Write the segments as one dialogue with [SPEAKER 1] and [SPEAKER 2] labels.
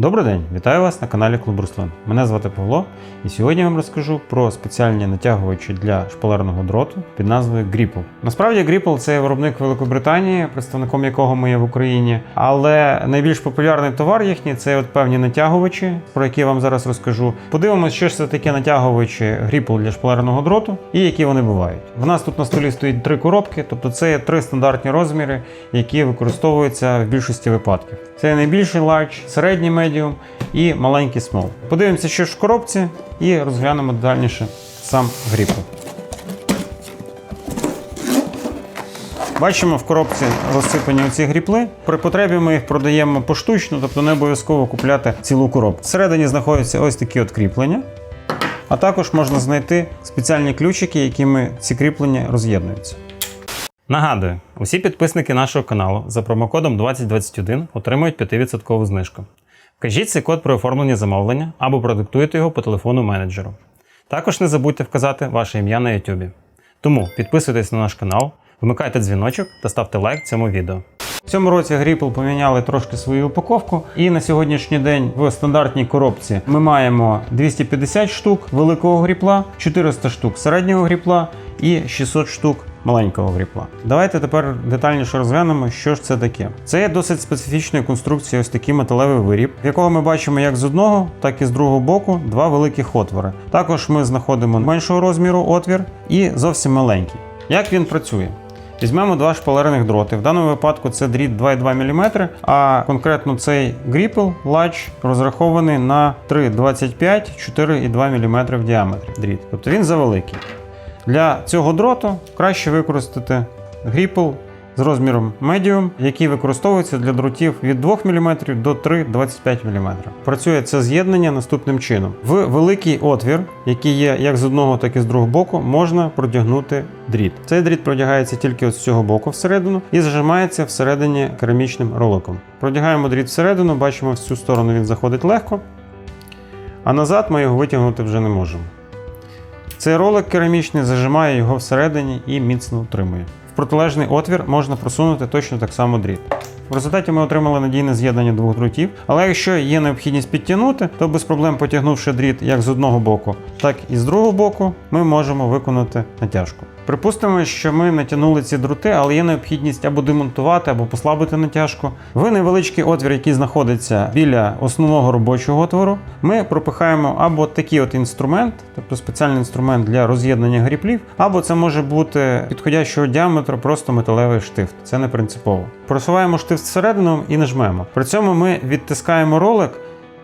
[SPEAKER 1] Добрий день, вітаю вас на каналі Клуб Руслан. Мене звати Павло, і сьогодні я вам розкажу про спеціальні натягувачі для шпалерного дроту під назвою Gripple. Насправді Gripple – це виробник Великобританії, представником якого ми є в Україні. Але найбільш популярний товар їхній це от певні натягувачі, про які я вам зараз розкажу. Подивимося, що ж це таке натягувачі Gripple для шпалерного дроту і які вони бувають. В нас тут на столі стоїть три коробки, тобто це є три стандартні розміри, які використовуються в більшості випадків. Це найбільший large, середній medium і маленький small. Подивимося, що ж в коробці, і розглянемо детальніше сам гріпл. Бачимо, в коробці розсипані оці гріпли. При потребі ми їх продаємо поштучно, тобто не обов'язково купляти цілу коробку. Всередині знаходяться ось такі от кріплення. А також можна знайти спеціальні ключики, якими ці кріплення роз'єднуються. Нагадую, усі підписники нашого каналу за промокодом 2021 отримують 5% знижку. Вкажіть цей код при оформленні замовлення або продиктуйте його по телефону менеджеру. Також не забудьте вказати ваше ім'я на YouTube. Тому підписуйтесь на наш канал, вмикайте дзвіночок та ставте лайк цьому відео. В цьому році Gripple поміняли трошки свою упаковку, і на сьогоднішній день в стандартній коробці ми маємо 250 штук великого гріпла, 400 штук середнього гріпла і 600 штук маленького гріпла. Давайте тепер детальніше розглянемо, що ж це таке. Це є досить специфічної конструкції, ось такий металевий виріб, в якого ми бачимо як з одного, так і з другого боку два великих отвори. Також ми знаходимо меншого розміру отвір і зовсім маленький. Як він працює? Візьмемо два шпалерних дроти. В даному випадку це дріт 2,2 мм, а конкретно цей Gripple Latch розрахований на 3,25 4,2 мм в діаметрі дріт. Тобто він завеликий. Для цього дроту краще використати Gripple з розміром Medium, який використовується для дротів від 2 мм до 3,25 мм. Працює це з'єднання наступним чином: в великий отвір, який є як з одного, так і з другого боку, можна протягнути дріт. Цей дріт продягається тільки от з цього боку всередину і зажимається всередині керамічним роликом. Продягаємо дріт всередину, бачимо, в цю сторону він заходить легко, а назад ми його витягнути вже не можемо. Цей ролик керамічний зажимає його всередині і міцно утримує. В протилежний отвір можна просунути точно так само дріт. В результаті ми отримали надійне з'єднання двох дротів, але якщо є необхідність підтягнути, то без проблем потягнувши дріт як з одного боку, так і з другого боку, ми можемо виконати натяжку. Припустимо, що ми натягнули ці дроти, але є необхідність або демонтувати, або послабити натяжку. В невеличкий отвір, який знаходиться біля основного робочого отвору, ми пропихаємо або такий от інструмент, тобто спеціальний інструмент для роз'єднання гріплів, або це може бути підходящого діаметру просто металевий штифт. Це не принципово. Просуваємо штифт всередину і нажмемо. При цьому ми відтискаємо ролик.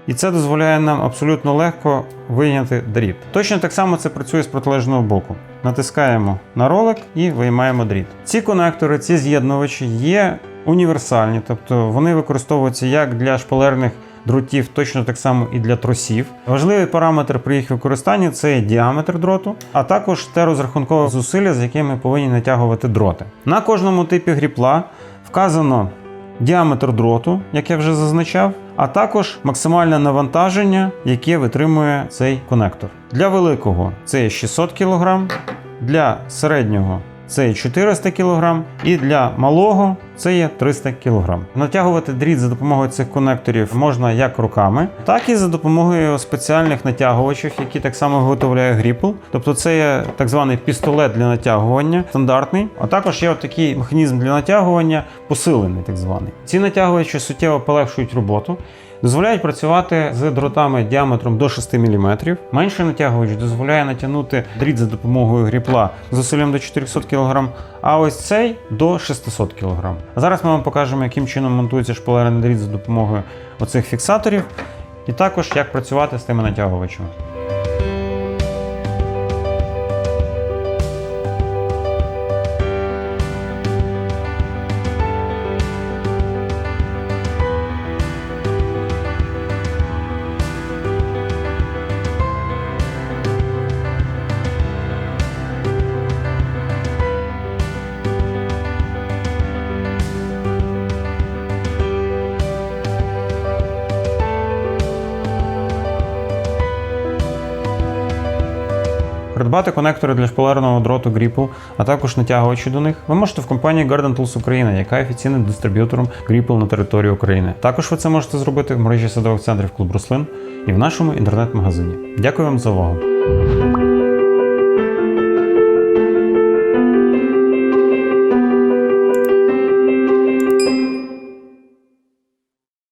[SPEAKER 1] І це дозволяє нам абсолютно легко вийняти дріт. Точно так само це працює з протилежного боку. Натискаємо на ролик і виймаємо дріт. Ці конектори, ці з'єднувачі є універсальні, тобто вони використовуються як для шпалерних дротів, точно так само і для тросів. Важливий параметр при їх використанні це діаметр дроту, а також те розрахункове зусилля, з яким ми повинні натягувати дроти. На кожному типі гріпла вказано діаметр дроту, як я вже зазначав, а також максимальне навантаження, яке витримує цей конектор. Для великого це 600 кг, для середнього це є 400 кг, і для малого це є 300 кг. Натягувати дріт за допомогою цих конекторів можна як руками, так і за допомогою спеціальних натягувачів, які так само виготовляє Gripple. Тобто це є так званий пістолет для натягування, стандартний. А також є такий механізм для натягування, посилений, так званий. Ці натягувачі суттєво полегшують роботу. Дозволяють працювати з дротами діаметром до 6 мм. Менший натягувач дозволяє натягнути дріт за допомогою гріпла з зусиллям до 400 кг, а ось цей до 600 кг. Зараз ми вам покажемо, яким чином монтується шпалерний дріт за допомогою оцих фіксаторів, і також як працювати з тими натягувачами. Придбати конектори для шпалерного дроту гріпу, а також натягувачі до них, ви можете в компанії Garden Tools Україна, яка є офіційним дистриб'ютором Gripple на території України. Також ви це можете зробити в мережі садових центрів Клуб Рослин і в нашому інтернет-магазині. Дякую вам за увагу!